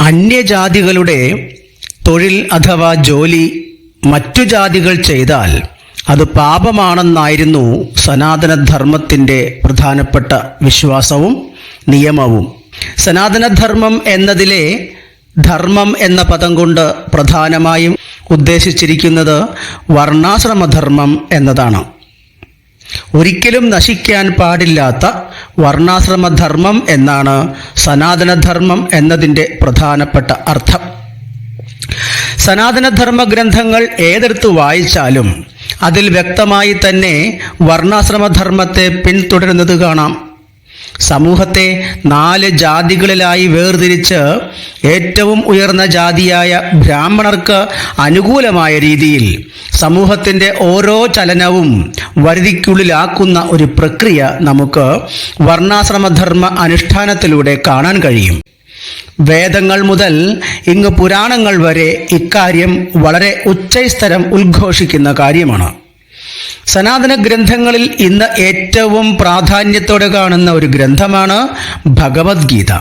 അന്യജാതികളുടെ തൊഴിൽ അഥവാ ജോലി മറ്റു ജാതികൾ ചെയ്താൽ അത് പാപമാണെന്നായിരുന്നു സനാതനധർമ്മത്തിന്റെ പ്രധാനപ്പെട്ട വിശ്വാസവും നിയമവും. സനാതനധർമ്മം എന്നതിലെ ധർമ്മം എന്ന പദം കൊണ്ട് പ്രധാനമായും ഉദ്ദേശിച്ചിരിക്കുന്നത് വർണാശ്രമധർമ്മം എന്നതാണ്. ഒരിക്കലും നശിക്കാൻ പാടില്ലാത്ത വർണാശ്രമധർമ്മം എന്നാണ് സനാതനധർമ്മം എന്നതിന്റെ പ്രധാനപ്പെട്ട അർത്ഥം. സനാതനധർമ്മ ഗ്രന്ഥങ്ങൾ ഏതെടുത്ത് വായിച്ചാലും അതിൽ വ്യക്തമായി തന്നെ വർണാശ്രമധർമ്മത്തെ പിന്തുടരുന്നത് കാണാം. സമൂഹത്തെ നാല് ജാതികളിലായി വേർതിരിച്ച് ഏറ്റവും ഉയർന്ന ജാതിയായ ബ്രാഹ്മണർക്ക് അനുകൂലമായ രീതിയിൽ സമൂഹത്തിന്റെ ഓരോ ചലനവും വരുതിക്കുള്ളിലാക്കുന്ന ഒരു പ്രക്രിയ നമുക്ക് വർണാശ്രമധർമ്മ അനുഷ്ഠാനത്തിലൂടെ കാണാൻ കഴിയും. വേദങ്ങൾ മുതൽ ഇങ്ങ് പുരാണങ്ങൾ വരെ ഇക്കാര്യം വളരെ ഉച്ചസ്ഥരം ഉദ്ഘോഷിക്കുന്ന കാര്യമാണ്. സനാതന ഗ്രന്ഥങ്ങളിൽ ഇന്ന് ഏറ്റവും പ്രാധാന്യത്തോടെ കാണുന്ന ഒരു ഗ്രന്ഥമാണ് ഭഗവത്ഗീത.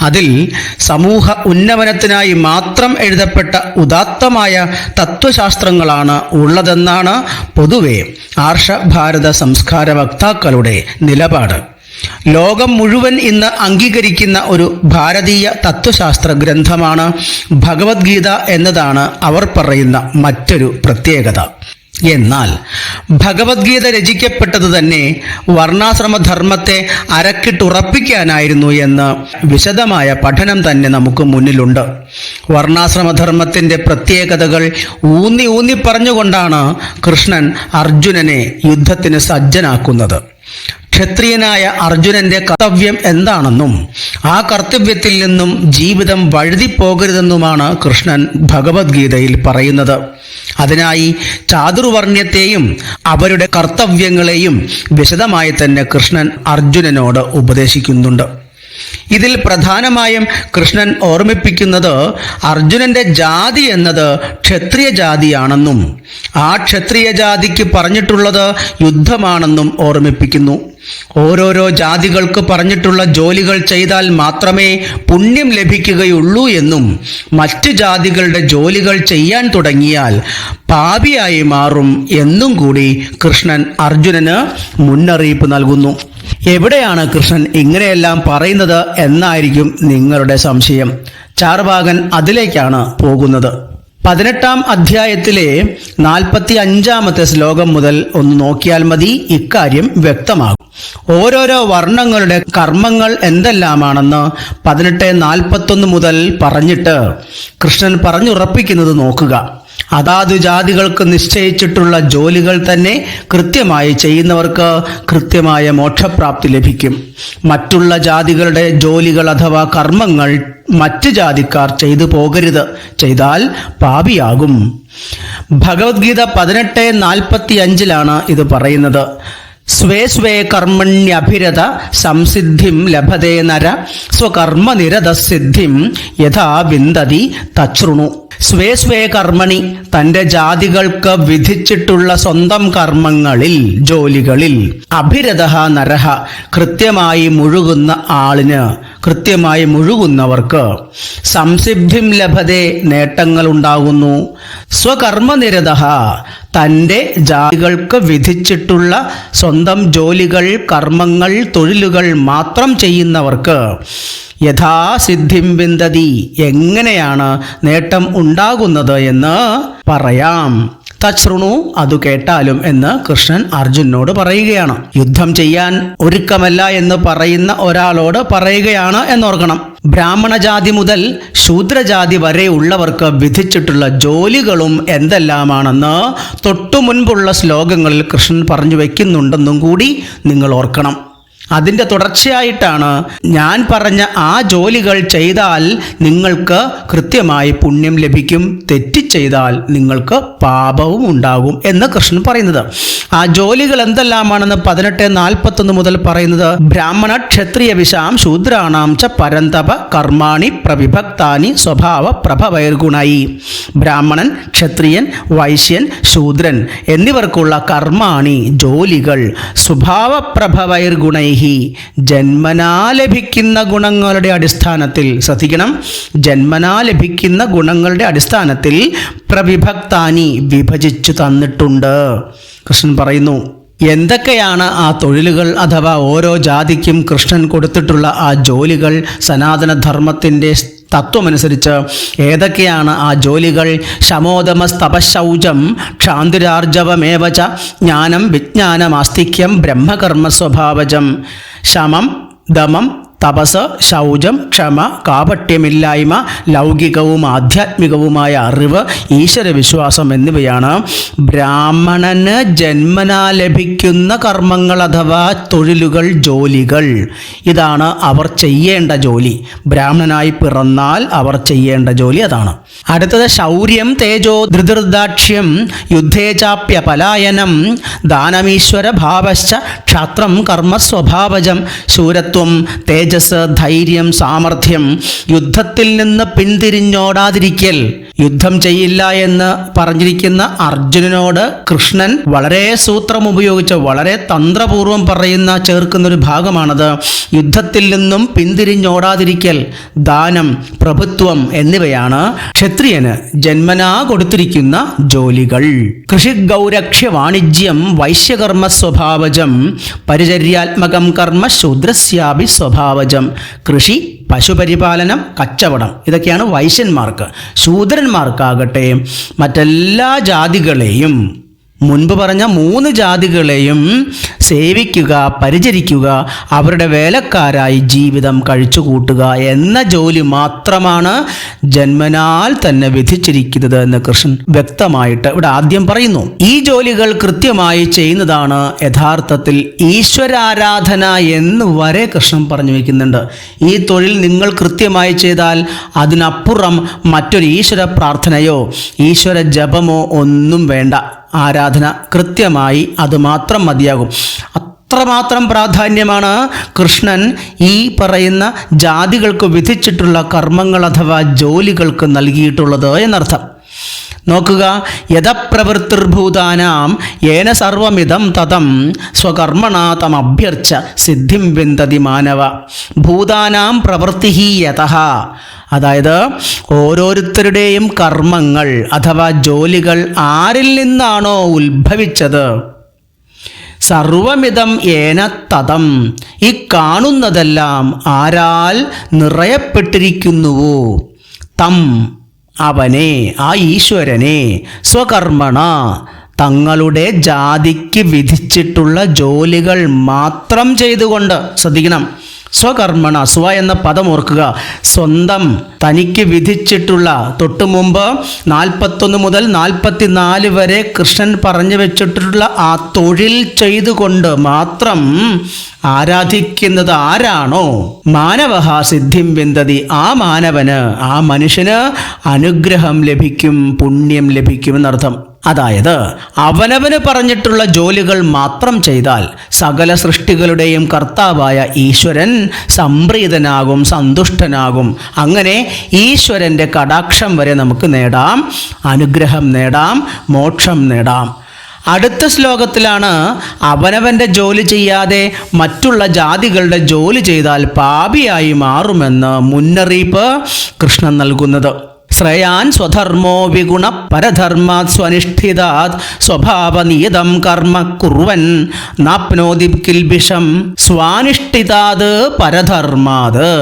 അതിൽ സമൂഹ ഉന്നമനത്തിനായി മാത്രം എഴുതപ്പെട്ട ഉദാത്തമായ തത്വശാസ്ത്രങ്ങളാണ് ഉള്ളതെന്നാണ് പൊതുവെ ആർഷഭാരത സംസ്കാര വക്താക്കളുടെ നിലപാട്. ലോകം മുഴുവൻ ഇന്ന് അംഗീകരിക്കുന്ന ഒരു ഭാരതീയ തത്വശാസ്ത്ര ഗ്രന്ഥമാണ് ഭഗവത്ഗീത എന്നതാണ് അവർ പറയുന്ന മറ്റൊരു പ്രത്യേകത. എന്നാൽ ഭഗവത്ഗീത രചിക്കപ്പെട്ടത് തന്നെ വർണാശ്രമധർമ്മത്തെ അരക്കിട്ടുറപ്പിക്കാനായിരുന്നു എന്ന് വിശദമായ പഠനം തന്നെ നമുക്ക് മുന്നിലുണ്ട്. വർണാശ്രമധർമ്മത്തിന്റെ പ്രത്യേകതകൾ ഊന്നി ഊന്നി പറഞ്ഞുകൊണ്ടാണ് കൃഷ്ണൻ അർജുനനെ യുദ്ധത്തിന് സജ്ജനാക്കുന്നത്. ക്ഷത്രിയനായ അർജുനന്റെ കർത്തവ്യം എന്താണെന്നും ആ കർത്തവ്യത്തിൽ നിന്നും ജീവിതം വഴുതിപ്പോകരുതെന്നുമാണ് കൃഷ്ണൻ ഭഗവത്ഗീതയിൽ പറയുന്നത്. അതിനായി ചാതുർവർണ്യത്തെയും അവരുടെ കർത്തവ്യങ്ങളെയും വിശദമായി തന്നെ കൃഷ്ണൻ അർജുനനോട് ഉപദേശിക്കുന്നുണ്ട്. ഇതിൽ പ്രധാനമായും കൃഷ്ണൻ ഓർമ്മിപ്പിക്കുന്നത് അർജുനന്റെ ജാതി എന്നത് ക്ഷത്രിയ ജാതിയാണെന്നും ആ ക്ഷത്രിയ ജാതിക്ക് പറഞ്ഞിട്ടുള്ളത് യുദ്ധമാണെന്നും ഓർമ്മിപ്പിക്കുന്നു. ഓരോരോ ജാതികൾക്ക് പറഞ്ഞിട്ടുള്ള ജോലികൾ ചെയ്താൽ മാത്രമേ പുണ്യം ലഭിക്കുകയുള്ളൂ എന്നും മറ്റ് ജാതികളുടെ ജോലികൾ ചെയ്യാൻ തുടങ്ങിയാൽ പാപിയായി മാറും എന്നും കൂടി കൃഷ്ണൻ അർജുനന് മുന്നറിയിപ്പ് നൽകുന്നു. എവിടെയാണ് കൃഷ്ണൻ ഇങ്ങനെയെല്ലാം പറയുന്നത് എന്നായിരിക്കും നിങ്ങളുടെ സംശയം. ചാർവാകൻ അതിലേക്കാണ് പോകുന്നത്. പതിനെട്ടാം അധ്യായത്തിലെ നാൽപ്പത്തി അഞ്ചാമത്തെ ശ്ലോകം മുതൽ ഒന്ന് നോക്കിയാൽ മതി ഇക്കാര്യം വ്യക്തമാകും. ഓരോരോ വർണങ്ങളുടെ കർമ്മങ്ങൾ എന്തെല്ലാമാണെന്ന് പതിനെട്ട് നാൽപ്പത്തൊന്ന് മുതൽ പറഞ്ഞിട്ട് കൃഷ്ണൻ പറഞ്ഞുറപ്പിക്കുന്നത് നോക്കുക. അതാതു ജാതികൾക്ക് നിശ്ചയിച്ചിട്ടുള്ള ജോലികൾ തന്നെ കൃത്യമായി ചെയ്യുന്നവർക്ക് കൃത്യമായ മോക്ഷപ്രാപ്തി ലഭിക്കും. മറ്റുള്ള ജാതികളുടെ ജോലികൾ അഥവാ കർമ്മങ്ങൾ മറ്റ് ജാതിക്കാർ ചെയ്തു പോകരുത്. ചെയ്താൽ പാപിയാകും. ഭഗവത്ഗീത പതിനെട്ട് നാൽപ്പത്തി അഞ്ചിലാണ് ഇത് പറയുന്നത്. സ്വേ സ്വേ കർമ്മണ്യഭിരത സംസിദ്ധിം ലഭതേ നര സ്വകർമ്മനിരത സിദ്ധിം യഥാ വിന്ദതി തച്ഛൃണു. സ്വേ സ്വേ കർമ്മണി തന്റെ ജാതികൾക്ക് വിധിച്ചിട്ടുള്ള സ്വന്തം കർമ്മങ്ങളിൽ ജോലികളിൽ. അഭിരത നരഹ കൃത്യമായി മുഴുകുന്ന ആളിന് കൃത്യമായി മുഴുകുന്നവർക്ക്. സംസിദ്ധിം ലഭതേ നേട്ടങ്ങൾ ഉണ്ടാകുന്നു സ്വകർമ്മനിരത തന്റെ ജാതികൾക്ക് വിധിച്ചിട്ടുള്ള സ്വന്തം ജോലികൾ കർമ്മങ്ങൾ തൊഴിലുകൾ മാത്രം ചെയ്യുന്നവർക്ക് യഥാസിദ്ധിം വിന്തതി എങ്ങനെയാണ് നേട്ടം ഉണ്ടാകുന്നത് എന്ന് പറയാം. തച്ഛൃണു അതു കേട്ടാലും എന്ന് കൃഷ്ണൻ അർജുനോട് പറയുകയാണ്. യുദ്ധം ചെയ്യാൻ ഒരുക്കമല്ല എന്ന് പറയുന്ന ഒരാളോട് പറയുകയാണ് എന്നോർക്കണം. ബ്രാഹ്മണജാതി മുതൽ ശൂദ്രജാതി വരെ ഉള്ളവർക്ക് വിധിച്ചിട്ടുള്ള ജോലികളും എന്തെല്ലാമാണെന്ന് തൊട്ടു മുൻപുള്ള ശ്ലോകങ്ങളിൽ കൃഷ്ണൻ പറഞ്ഞു വയ്ക്കുന്നുണ്ടെന്നും കൂടി നിങ്ങൾ ഓർക്കണം. അതിന്റെ തുടർച്ചയായിട്ടാണ് ഞാൻ പറഞ്ഞ ആ ജോലികൾ ചെയ്താൽ നിങ്ങൾക്ക് കൃത്യമായി പുണ്യം ലഭിക്കും. തെറ്റി ചെയ്താൽ നിങ്ങൾക്ക് പാപവും ഉണ്ടാകും എന്ന് കൃഷ്ണൻ പറയുന്നത്. ആ ജോലികൾ എന്തെല്ലാമാണെന്ന് പതിനെട്ട് നാൽപ്പത്തൊന്ന് മുതൽ പറയുന്നത്. ബ്രാഹ്മണ ക്ഷത്രിയ വിശാം ശൂദ്രാണാം ച പരന്തപ കർമാണി പ്രവിഭക്താനി സ്വഭാവ പ്രഭവൈർഗുണായി. ബ്രാഹ്മണൻ ക്ഷത്രിയൻ വൈശ്യൻ ശൂദ്രൻ എന്നിവർക്കുള്ള കർമാണി ജോലികൾ സ്വഭാവപ്രഭവൈർഗുണൈ ഗുണൈഹി ജന്മനാ ലഭിക്കുന്ന ഗുണങ്ങളുടെ അടിസ്ഥാനത്തിൽ ശ്രദ്ധിക്കണം ജന്മനാ ലഭിക്കുന്ന ഗുണങ്ങളുടെ അടിസ്ഥാനത്തിൽ പ്രവിഭക്താനി വിഭജിച്ചു തന്നിട്ടുണ്ട്. കൃഷ്ണൻ പറയുന്നു എന്തൊക്കെയാണ് ആ തൊഴിലുകൾ അഥവാ ഓരോ ജാതിക്കും കൃഷ്ണൻ കൊടുത്തിട്ടുള്ള ആ ജോലികൾ സനാതനധർമ്മത്തിന്റെ തത്വമനുസരിച്ച് ഏതൊക്കെയാണ് ആ ജോലികൾ? ശമോദമസ്തപശൗചം ക്ഷാന്തിരാർജവമേവച ജ്ഞാനം വിജ്ഞാനമാസ്തിക്യം ബ്രഹ്മകർമ്മ സ്വഭാവജം ശമം ദമം തപസ് ശൗചം ക്ഷമ കാപട്യമില്ലായ്മ ലൗകികവും ആധ്യാത്മികവുമായ അറിവ് ഈശ്വരവിശ്വാസം എന്നിവയാണ്. ബ്രാഹ്മണന് ജന്മനാ ലഭിക്കുന്ന കർമ്മങ്ങൾ അഥവാ തൊഴിലുകൾ ജോലികൾ. ഇതാണ് അവർ ചെയ്യേണ്ട ജോലി. ബ്രാഹ്മണനായി പിറന്നാൽ അവർ ചെയ്യേണ്ട ജോലി അതാണ്. അടുത്തത് ശൗര്യം തേജോ ധൃതൃദാക്ഷ്യം യുദ്ധേചാപ്യ പലായനം ദാനമീശ്വര ഭാവശ്ച ക്ഷാത്രം കർമ്മസ്വഭാവജം ശൂരത്വം ശൂരത്വം തേജസ് ധൈര്യം സാമർഥ്യം യുദ്ധത്തിൽ നിന്ന് പിന്തിരിഞ്ഞോടാതിരിക്കൽ. യുദ്ധം ചെയ്യില്ല എന്ന് പറഞ്ഞിരിക്കുന്ന അർജുനനോട് കൃഷ്ണൻ വളരെ സൂത്രം ഉപയോഗിച്ച് വളരെ തന്ത്രപൂർവം പറയുന്ന ചേർക്കുന്ന ഒരു ഭാഗമാണത്. യുദ്ധത്തിൽ നിന്നും പിന്തിരിഞ്ഞോടാതിരിക്കൽ ദാനം പ്രഭുത്വം എന്നിവയാണ് ക്ഷത്രിയന് ജന്മനാ കൊടുത്തിരിക്കുന്ന ജോലികൾ. കൃഷി ഗൗരക്ഷ്യ വാണിജ്യം വൈശ്യകർമ്മ സ്വഭാവജം പരിചര്യാത്മകം കർമ്മ ശൂദ്രസ്യാപി സ്വഭാവജം കൃഷി പശുപരിപാലനം കച്ചവടം ഇതൊക്കെയാണ് വൈശ്യന്മാർക്ക് ശൂദ്രന്മാർക്കാകട്ടെ മറ്റെല്ലാ ജാതികളെയും മുൻപ് പറഞ്ഞ മൂന്ന് ജാതികളെയും സേവിക്കുക പരിചരിക്കുക അവരുടെ വേലക്കാരായി ജീവിതം കഴിച്ചുകൂട്ടുക എന്ന ജോലി മാത്രമാണ് ജന്മനാൽ തന്നെ വിധിച്ചിരിക്കുന്നത് എന്ന് കൃഷ്ണൻ വ്യക്തമായിട്ട് ഇവിടെ ആദ്യം പറയുന്നു. ഈ ജോലികൾ കൃത്യമായി ചെയ്യുന്നതാണ് യഥാർത്ഥത്തിൽ ഈശ്വരാരാധന എന്ന് വരെ കൃഷ്ണൻ പറഞ്ഞു വയ്ക്കുന്നുണ്ട് ഈ തൊഴിൽ നിങ്ങൾ കൃത്യമായി ചെയ്താൽ അതിനപ്പുറം മറ്റൊരു ഈശ്വര പ്രാർത്ഥനയോ ഈശ്വര ജപമോ ഒന്നും വേണ്ട. ആരാധന കൃത്യമായി അത് മാത്രം മതിയാകും. അത്രമാത്രം പ്രാധാന്യമാണ് കൃഷ്ണൻ ഈ പറയുന്ന ജാതികൾക്ക് വിധിച്ചിട്ടുള്ള കർമ്മങ്ങൾ അഥവാ ജോലികൾക്ക് നൽകിയിട്ടുള്ളത് എന്നർത്ഥം. നോക്കുക. യഥപ്രവൃത്തിർഭൂതാനാം ഏന സർവമിതം തതം സ്വകർമ്മണാതം അഭ്യർച്ച സിദ്ധിം വിന്തതി മാനവ. ഭൂതാനാം പ്രവൃത്തി യഥ. അതായത് ഓരോരുത്തരുടെയും കർമ്മങ്ങൾ അഥവാ ജോലികൾ ആരിൽ നിന്നാണോ ഉത്ഭവിച്ചത്? സർവമിതം ഏന തതം. ഈ കാണുന്നതെല്ലാം ആരാൽ നിറയപ്പെട്ടിരിക്കുന്നുവോ? തം. അവനെ ആ ഈശ്വരനെ സ്വകർമ്മണ തങ്ങളുടെ ജാതിക്ക് വിധിച്ചിട്ടുള്ള ജോലികൾ മാത്രം ചെയ്തുകൊണ്ട് ശ്രദ്ധിക്കണം. സ്വകർമ്മണ സ്വ എന്ന പദം ഓർക്കുക. സ്വന്തം തനിക്ക് വിധിച്ചിട്ടുള്ള തൊട്ടു മുമ്പ് നാൽപ്പത്തൊന്ന് മുതൽ നാൽപ്പത്തിനാല് വരെ കൃഷ്ണൻ പറഞ്ഞു വെച്ചിട്ടുള്ള ആ തൊഴിൽ ചെയ്തുകൊണ്ട് മാത്രം ആരാധിക്കുന്നത് ആരാണോ? മാനവ സിദ്ധിം വിന്തതി. ആ മാനവന് ആ മനുഷ്യന് അനുഗ്രഹം ലഭിക്കും പുണ്യം ലഭിക്കും എന്നർത്ഥം. അതായത് അവനവന് പറഞ്ഞിട്ടുള്ള ജോലികൾ മാത്രം ചെയ്താൽ സകല സൃഷ്ടികളുടെയും കർത്താവായ ഈശ്വരൻ സംപ്രീതനാകും സന്തുഷ്ടനാകും. അങ്ങനെ ഈശ്വരന്റെ കടാക്ഷം വരെ നമുക്ക് നേടാം അനുഗ്രഹം നേടാം മോക്ഷം നേടാം. അടുത്ത ശ്ലോകത്തിലാണ് അവനവന്റെ ജോലി ചെയ്യാതെ മറ്റുള്ള ജാതികളുടെ ജോലി ചെയ്താൽ പാപിയായി മാറുമെന്ന് മുന്നറിയിപ്പ് കൃഷ്ണൻ നൽകുന്നത്. ശ്രേയാൻ സ്വധർമ്മോ വിഗുണ പരധർമാത് സ്വനിഷ്ഠിതാത് സ്വഭാവനിയതം കർമ്മ കുർവൻ നാപ്നോതി കിൽബിഷം സ്വാനിഷ്ഠിതാത് പരധർമാത്.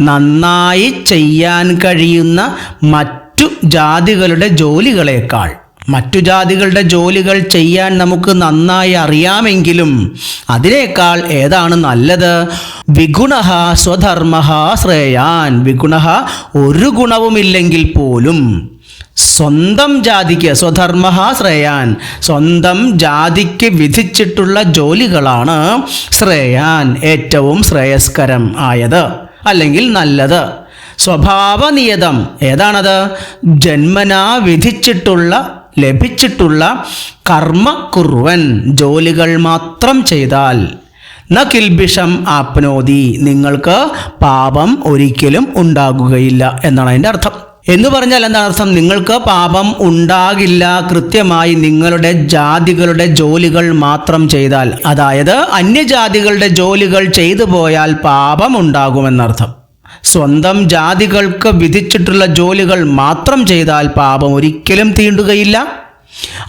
നന്നായി ചെയ്യാൻ കഴിയുന്ന മറ്റു ജാതികളുടെ ജോലികളേക്കാൾ മറ്റു ജാതികളുടെ ജോലികൾ ചെയ്യാൻ നമുക്ക് നന്നായി അറിയാമെങ്കിലും അതിനേക്കാൾ ഏതാണ് നല്ലത്? വിഗുണ സ്വധർമ്മ ശ്രേയാൻ. വിഗുണ ഒരു ഗുണവുമില്ലെങ്കിൽ പോലും സ്വന്തം ജാതിക്ക് സ്വധർമ്മ ശ്രേയാൻ. സ്വന്തം ജാതിക്ക് വിധിച്ചിട്ടുള്ള ജോലികളാണ് ശ്രേയാൻ ഏറ്റവും ശ്രേയസ്കരം ആയത് അല്ലെങ്കിൽ നല്ലത്. സ്വഭാവനിയതം ഏതാണത്? ജന്മനാ വിധിച്ചിട്ടുള്ള ലഭിച്ചിട്ടുള്ള കർമ്മ കുറുവൻ ജോലികൾ മാത്രം ചെയ്താൽ. ന കിൽബിഷം ആപ്നോതി നിങ്ങൾക്ക് പാപം ഒരിക്കലും ഉണ്ടാകുകയില്ല എന്നാണ് അതിന്റെ അർത്ഥം. എന്ന് പറഞ്ഞാൽ എന്താണ് അർത്ഥം? നിങ്ങൾക്ക് പാപം ഉണ്ടാകില്ല കൃത്യമായി നിങ്ങളുടെ ജാതികളുടെ ജോലികൾ മാത്രം ചെയ്താൽ. അതായത് അന്യജാതികളുടെ ജോലികൾ ചെയ്തു പോയാൽ പാപം ഉണ്ടാകുമെന്നർത്ഥം. സ്വന്തം ജാതികൾക്ക് വിധിച്ചിട്ടുള്ള ജോലികൾ മാത്രം ചെയ്താൽ പാപം ഒരിക്കലും തീണ്ടുകയില്ല.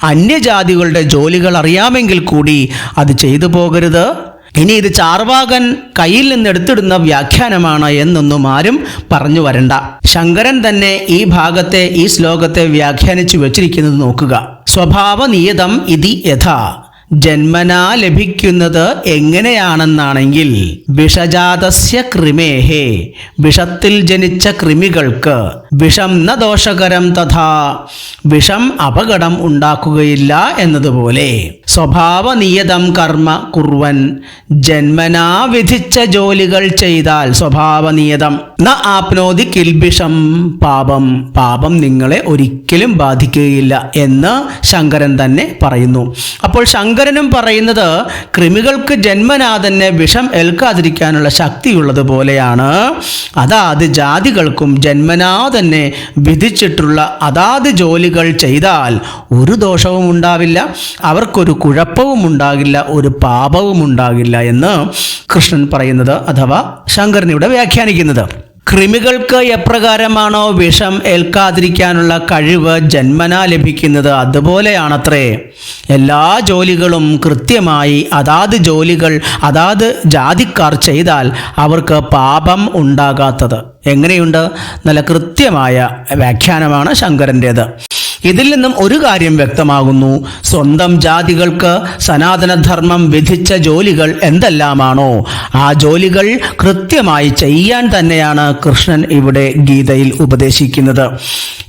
അന്യജാതികളുടെ ജോലികൾ അറിയാമെങ്കിൽ കൂടി അത് ചെയ്തു പോകരുത്. ഇനി ഇത് ചാർവാകൻ കയ്യിൽ നിന്ന് എടുത്തിടുന്ന വ്യാഖ്യാനമാണ് എന്നൊന്നും ആരും പറഞ്ഞു വരണ്ട. ശങ്കരൻ തന്നെ ഈ ഭാഗത്തെ ഈ ശ്ലോകത്തെ വ്യാഖ്യാനിച്ചു വച്ചിരിക്കുന്നത് നോക്കുക. സ്വഭാവനിയതം ഇതി യഥാ. ജന്മനാ ലഭിക്കുന്നത് എങ്ങനെയാണെന്നാണെങ്കിൽ വിഷജാതസ്യ കൃമേഹേ വിഷത്തിൽ ജനിച്ച കൃമികൾക്ക് വിഷം ന ദോഷകരം തഥാ വിഷം അപകടം ഉണ്ടാക്കുകയില്ല എന്നതുപോലെ. സ്വഭാവനിയതം കർമ്മ കുർവൻ. ജന്മനാ വിധിച്ച ജോലികൾ ചെയ്താൽ സ്വഭാവനിയതം. ന ആപ്നോതി കിൽബിഷം പാപം. പാപം നിങ്ങളെ ഒരിക്കലും ബാധിക്കുകയില്ല എന്ന് ശങ്കരൻ തന്നെ പറയുന്നു. അപ്പോൾ ശങ്കരനും പറയുന്നത് കൃമികൾക്ക് ജന്മനാ തന്നെ വിഷം ഏൽക്കാതിരിക്കാനുള്ള ശക്തിയുള്ളത് പോലെയാണ്. അതാത് ജാതികൾക്കും ജന്മനാ തന്നെ വിധിച്ചിട്ടുള്ള അതാത് ജോലികൾ ചെയ്താൽ ഒരു ദോഷവും ഉണ്ടാവില്ല. അവർക്കൊരു കുഴപ്പവും ഉണ്ടാകില്ല ഒരു പാപവും ഉണ്ടാകില്ല എന്ന് കൃഷ്ണൻ പറയുന്നത് അഥവാ ശങ്കരൻ ഇവിടെ വ്യാഖ്യാനിക്കുന്നത്. കൃമികൾക്ക് എപ്രകാരമാണോ വിഷം ഏൽക്കാതിരിക്കാനുള്ള കഴിവ് ജന്മനാ ലഭിക്കുന്നത് അതുപോലെയാണത്രേ. എല്ലാ ജോലികളും കൃത്യമായി അതാത് ജോലികൾ അതാത് ജാതിക്കാർ ചെയ്താൽ അവർക്ക് പാപം ഉണ്ടാകാത്തത്. എങ്ങനെയുണ്ട്? നല്ല കൃത്യമായ വ്യാഖ്യാനമാണ് ശങ്കരന്റേത്. ഇതിൽ നിന്നും ഒരു കാര്യം വ്യക്തമാകുന്നു. സ്വന്തം ജാതികൾക്ക് സനാതനധർമ്മം വിധിച്ച ജോലികൾ എന്തെല്ലാമാണോ? ആ ജോലികൾ കൃത്യമായി ചെയ്യാൻ തന്നെയാണ് കൃഷ്ണൻ ഇവിടെ ഗീതയിൽ ഉപദേശിക്കുന്നത്.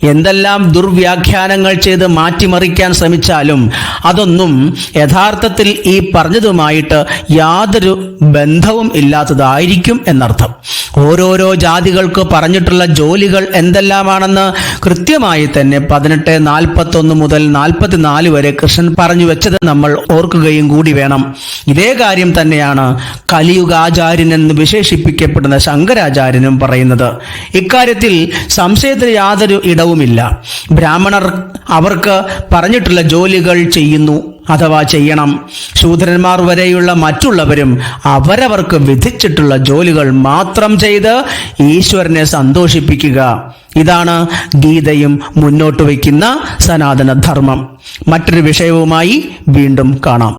എന്തെല്ലാം ദുർവ്യാഖ്യാനങ്ങൾ ചെയ്ത് മാറ്റിമറിക്കാൻ ശ്രമിച്ചാലും അതൊന്നും യഥാർത്ഥത്തിൽ ഈ പറഞ്ഞതുമായിട്ട് യാതൊരു ബന്ധവും ഇല്ലാത്തതായിരിക്കും എന്നർത്ഥം. ഓരോരോ ജാതികൾക്ക് പറഞ്ഞിട്ടുള്ള ജോലികൾ എന്തെല്ലാമാണെന്ന് കൃത്യമായി തന്നെ പതിനെട്ട് നാൽപ്പത്തൊന്ന് മുതൽ നാൽപ്പത്തിനാല് വരെ കൃഷ്ണൻ പറഞ്ഞു വെച്ചത് നമ്മൾ ഓർക്കുകയും കൂടി വേണം. ഇതേ കാര്യം തന്നെയാണ് കലിയുഗാചാര്യൻ എന്ന് വിശേഷിപ്പിക്കപ്പെടുന്ന ശങ്കരാചാര്യനും പറയുന്നത്. ഇക്കാര്യത്തിൽ സംശയത്തിന് യാതൊരു ഇടവുമില്ല. ബ്രാഹ്മണർ അവർക്ക് പറഞ്ഞിട്ടുള്ള ജോലികൾ ചെയ്യുന്നു. അഥവാ ചെയ്യണം. ശൂദ്രന്മാർ വരെയുള്ള മറ്റുള്ളവരും അവരവർക്ക് വിധിച്ചിട്ടുള്ള ജോലികൾ മാത്രം ചെയ്ത് ഈശ്വരനെ സന്തോഷിപ്പിക്കുക. ഇതാണ് ഗീതയും മുന്നോട്ട് വയ്ക്കുന്ന സനാതന ധർമ്മം മറ്റൊരു വിഷയവുമായി വീണ്ടും കാണാം.